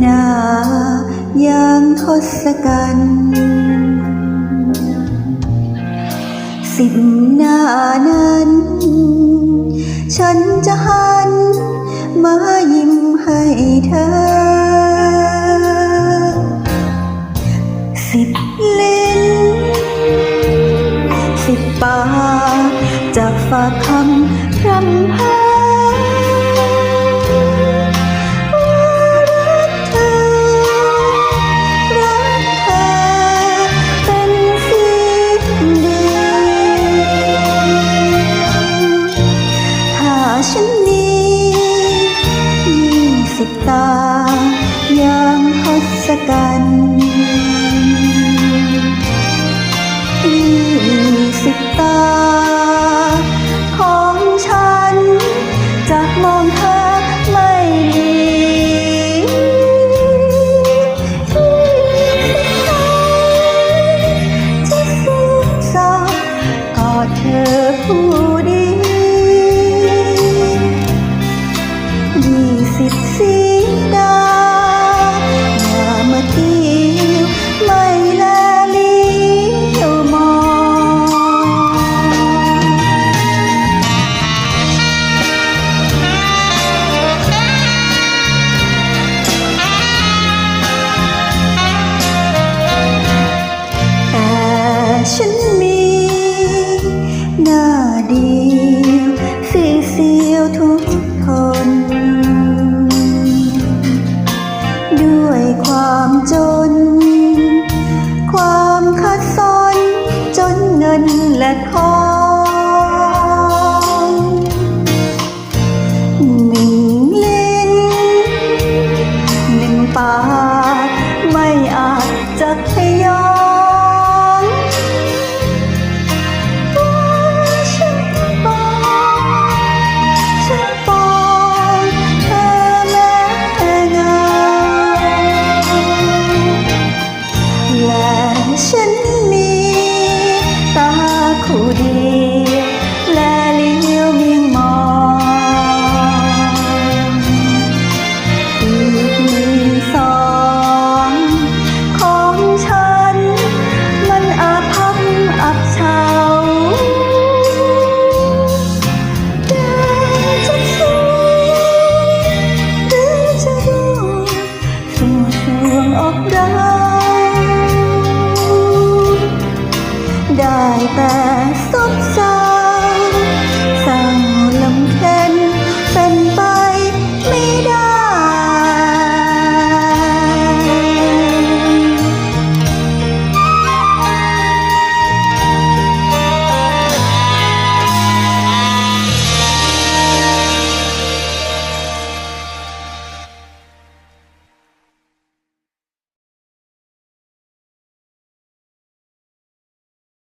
หน้ายางทศกัณฐ์สิบหน้านั้น ฉันจะหัน มายิ้มให้เธอ สิบลิ้น สิบปากจะฝาก ฉันมียี่งสิบตาย่างทศกัณฐ์ยี่สิบตา ของฉันจะมองเธอไม่ดีจะสูงสอบกอดเธอผู้ lòng ốc đắng